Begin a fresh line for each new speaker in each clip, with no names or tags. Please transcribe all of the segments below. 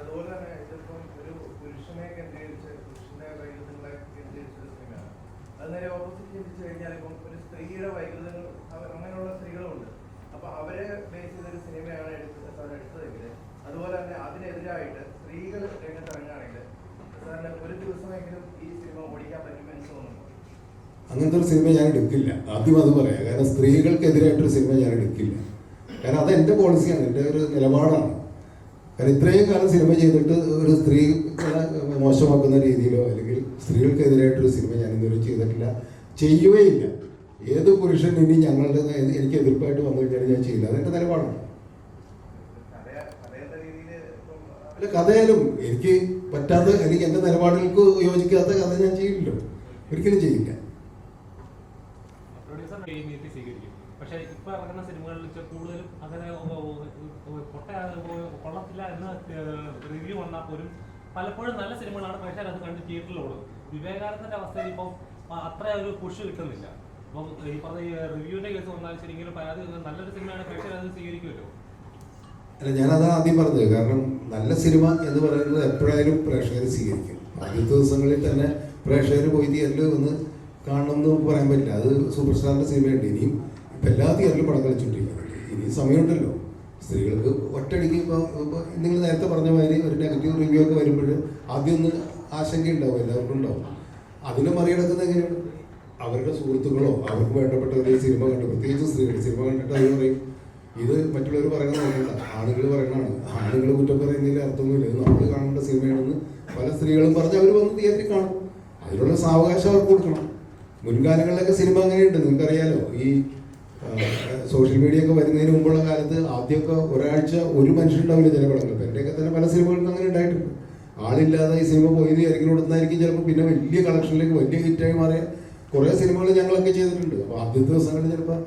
ഒരു ഓപ്പോസിറ്റ് ഒരു സ്ത്രീയുടെ അങ്ങനെയുള്ള അവരെ ബേസ് സിനിമയാണ് എടുത്തത് അതുപോലെ തന്നെ ഒരു ഈ സിനിമ ഓടിക്കാൻ പറ്റുമെന്ന് തോന്നുന്നു.
അങ്ങനത്തെ ഒരു സിനിമ ഞാൻ എടുക്കില്ല. ആദ്യം അത് പറയാം. കാരണം സ്ത്രീകൾക്കെതിരായിട്ടൊരു സിനിമ ഞാൻ എടുക്കില്ല. കാരണം അത് എന്റെ പോളിസിയാണ് എന്റെ ഒരു നിലപാടാണ്. കാരണം ഇത്രയും കാലം സിനിമ ചെയ്തിട്ട് ഒരു സ്ത്രീ മോശമാക്കുന്ന രീതിയിലോ അല്ലെങ്കിൽ സ്ത്രീകൾക്കെതിരായിട്ടൊരു സിനിമ ഞാൻ ഇതുവരെ ചെയ്തിട്ടില്ല. ചെയ്യുകയില്ല. ഏത് പുരുഷൻ ഇനി ഞങ്ങളുടെ എനിക്ക് എതിർപ്പായിട്ട് വന്നു കഴിഞ്ഞാൽ ഞാൻ ചെയ്യില്ല. അതെന്റെ നിലപാടാണ്. അല്ല കഥയാലും എനിക്ക് പറ്റാത്ത എനിക്ക് എന്റെ നിലപാടുകൾക്ക് യോജിക്കാത്ത കഥ ഞാൻ ചെയ്യില്ലല്ലോ. ഒരിക്കലും ചെയ്യില്ല.
പക്ഷേ ഇപ്പൊ ഇറങ്ങുന്ന സിനിമകളിൽ കൂടുതലും അങ്ങനെ പൊട്ട കൊള്ളത്തില്ല എന്ന് റിവ്യൂ വന്നാൽ പോലും പലപ്പോഴും നല്ല സിനിമകളാണ് പക്ഷേ അത് കണ്ട് തിയേറ്ററിൽ ഓടും. വിവേകാനന്ദന്റെ അവസ്ഥയിൽ ഇപ്പം അത്ര ഒരു പുഷ് കിട്ടുന്നില്ല. അപ്പം ഈ പറഞ്ഞ റിവ്യൂവിന്റെ കേസ് വന്നാലും ശരി ഇങ്ങനെ അത് നല്ലൊരു സിനിമയാണ് പക്ഷേ അത് സ്വീകരിക്കുമല്ലോ?
അല്ല ഞാനത് ആദ്യം പറഞ്ഞത്. കാരണം നല്ല സിനിമ എന്ന് പറയുന്നത് എപ്പോഴായാലും പ്രേക്ഷകർ സ്വീകരിക്കും. ആദ്യത്തെ ദിവസങ്ങളിൽ തന്നെ പ്രേക്ഷകർ പോയി തിയേറ്ററിൽ വന്ന് കാണണം എന്ന് പറയാൻ പറ്റില്ല. അത് സൂപ്പർ സ്റ്റാറിന്റെ സിനിമയുണ്ട്. ഇനിയും ഇപ്പം എല്ലാ തിയേറ്ററിലും പടം കളിച്ചുകൊണ്ടിരിക്കുന്നുണ്ട് ഇനി സമയമുണ്ടല്ലോ. സ്ത്രീകൾക്ക് ഒറ്റയടിക്ക് ഇപ്പോൾ നിങ്ങൾ നേരത്തെ പറഞ്ഞ മാതിരി ഒരു നെഗറ്റീവ് റിവ്യൂ ഒക്കെ വരുമ്പോൾ ആദ്യം ഒന്ന് ആശങ്ക ഉണ്ടാവും എല്ലാവർക്കും ഉണ്ടാവും. അതിനെ മറികടക്കുന്നത് എങ്ങനെയാണ്? അവരുടെ സുഹൃത്തുക്കളോ അവർക്ക് വേണ്ടപ്പെട്ട ഒരു സിനിമ കണ്ടു പ്രത്യേകിച്ച് സ്ത്രീകൾ സിനിമ കണ്ടിട്ട് അവർ പറയും ഇത് മറ്റുള്ളവർ പറയുന്നത് നോക്കണ്ട ആണുങ്ങൾ പറയണതാണ് ആണുങ്ങൾ കുറ്റം പറയുന്നതിൽ അർത്ഥമൊന്നുമില്ല. ഇത് നമ്മൾ കാണേണ്ട സിനിമയാണെന്ന് പല സ്ത്രീകളും പറഞ്ഞ് അവർ വന്ന് തിയേറ്ററിൽ കാണും. അതിനുള്ള സാവകാശം അവർക്ക് കൊടുക്കണം. മുൻകാലങ്ങളിലൊക്കെ സിനിമ അങ്ങനെയുണ്ട്. നിങ്ങൾക്കറിയാലോ ഈ സോഷ്യൽ മീഡിയ ഒക്കെ വരുന്നതിന് മുമ്പുള്ള കാലത്ത് ആദ്യമൊക്കെ ഒരാഴ്ച ഒരു മനുഷ്യനുണ്ടാവില്ല ചില പടങ്ങൾ ഇപ്പം തന്നെ പല സിനിമകളും അങ്ങനെ ഉണ്ടായിട്ടുണ്ട്. ആളില്ലാതെ ഈ സിനിമ പോയത് ആയിരിക്കും കൊടുത്തായിരിക്കും ചിലപ്പോൾ പിന്നെ വലിയ കളക്ഷനിലേക്ക് വലിയ ഹിറ്റായി മാറിയ കുറേ സിനിമകൾ ഞങ്ങളൊക്കെ ചെയ്തിട്ടുണ്ട്. അപ്പോൾ ആദ്യത്തെ ദിവസങ്ങളിൽ ചിലപ്പോൾ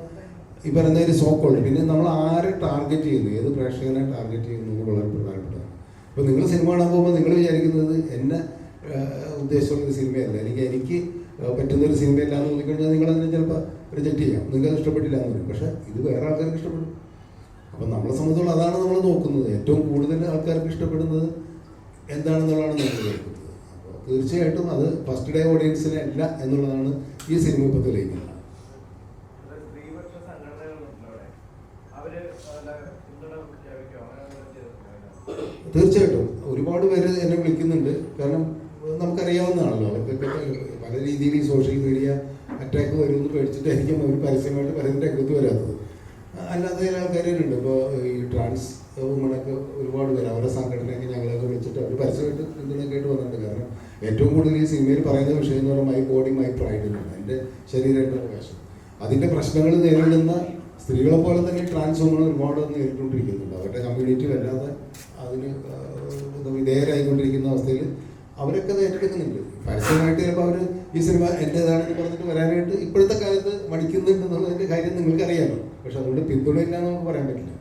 ഈ പറയുന്ന ഒരു സോക്കോൾഡ് പിന്നെ നമ്മൾ ആരെ ടാർഗറ്റ് ചെയ്യുന്നു? ഏത് പ്രേക്ഷകനെ ടാർഗറ്റ് ചെയ്യുന്നു? എന്ന് വളരെ പ്രധാനപ്പെട്ടതാണ്. അപ്പോൾ നിങ്ങൾ സിനിമ കാണാൻ പോകുമ്പോൾ നിങ്ങൾ വിചാരിക്കുന്നത് എന്നെ ഉദ്ദേശമുള്ള സിനിമയല്ല. അല്ലെങ്കിൽ എനിക്ക് പറ്റുന്നൊരു സിനിമയല്ല എന്ന് തോന്നിക്കഴിഞ്ഞാൽ നിങ്ങൾ അതിനെ തെറ്റ് ചെയ്യാം. നിങ്ങൾക്ക് അത് ഇഷ്ടപ്പെട്ടില്ല എന്ന് പറയും. പക്ഷേ ഇത് വേറെ ആൾക്കാർക്ക് ഇഷ്ടപ്പെടും. അപ്പം നമ്മളെ സംബന്ധിച്ചോളം അതാണ് നമ്മൾ നോക്കുന്നത്. ഏറ്റവും കൂടുതൽ ആൾക്കാർക്ക് ഇഷ്ടപ്പെടുന്നത് എന്താണെന്നുള്ളതാണ് നമ്മൾ നോക്കുന്നത്. അപ്പോൾ തീർച്ചയായിട്ടും അത് ഫസ്റ്റ് ഡേ ഓഡിയൻസിന് അല്ല എന്നുള്ളതാണ് ഈ സിനിമ ഇപ്പോൾ തെളിയിക്കുന്നത് തീർച്ചയായിട്ടും. ഒരുപാട് പേര് എന്നെ വിളിക്കുന്നുണ്ട്. കാരണം നമുക്കറിയാവുന്നതാണല്ലോ. അവർക്കൊക്കെ പല രീതിയിൽ ഈ സോഷ്യൽ അറ്റാക്ക് വരുമെന്ന് പേടിച്ചിട്ടായിരിക്കും അവർ പരസ്യമായിട്ട് പലതിന്റെ രംഗത്ത് വരാത്തത്. അല്ലാതെ ചില ആൾക്കാരുണ്ട് ഇപ്പോൾ ഈ ട്രാൻസ് വുമണൊക്കെ ഒരുപാട് പേര് അവരുടെ സംഘടനയൊക്കെ ഞങ്ങളൊക്കെ വിളിച്ചിട്ട് അവർ പരസ്യമായിട്ട് പിന്തുണയൊക്കെ ആയിട്ട് വന്നിട്ടുണ്ട് കാരണം ഏറ്റവും കൂടുതൽ ഈ സിനിമയിൽ പറയുന്ന വിഷയം എന്ന് പറഞ്ഞാൽ മൈ ബോഡി മൈ പ്രൈഡ് എന്നാണ്. എന്റെ ശരീരമായിട്ടുള്ള അവകാശം അതിന്റെ പ്രശ്നങ്ങൾ നേരിടുന്ന സ്ത്രീകളെ പോലെ തന്നെ ട്രാൻസ് വുമൺ ഒരുപാട് നേരിട്ടുകൊണ്ടിരിക്കുന്നുണ്ട്. അവരുടെ കമ്മ്യൂണിറ്റി വല്ലാതെ അതിന് വിധേയരായിക്കൊണ്ടിരിക്കുന്ന അവസ്ഥയിൽ അവരൊക്കെ അത് ഏറ്റെടുക്കുന്നുണ്ട് പരസ്യമായിട്ട് ചിലപ്പോൾ അവർ ഈ സിനിമ എന്റേതാണെന്ന് പറഞ്ഞിട്ട് വരാനായിട്ട് ഇപ്പോഴത്തെ കാലത്ത് മടിക്കുന്നുണ്ട് എന്നുള്ളതിന്റെ കാര്യം നിങ്ങൾക്കറിയാമല്ലോ പക്ഷെ അതുകൊണ്ട് പിന്തുണയില്ല എന്ന് നമുക്ക് പറയാൻ പറ്റില്ല.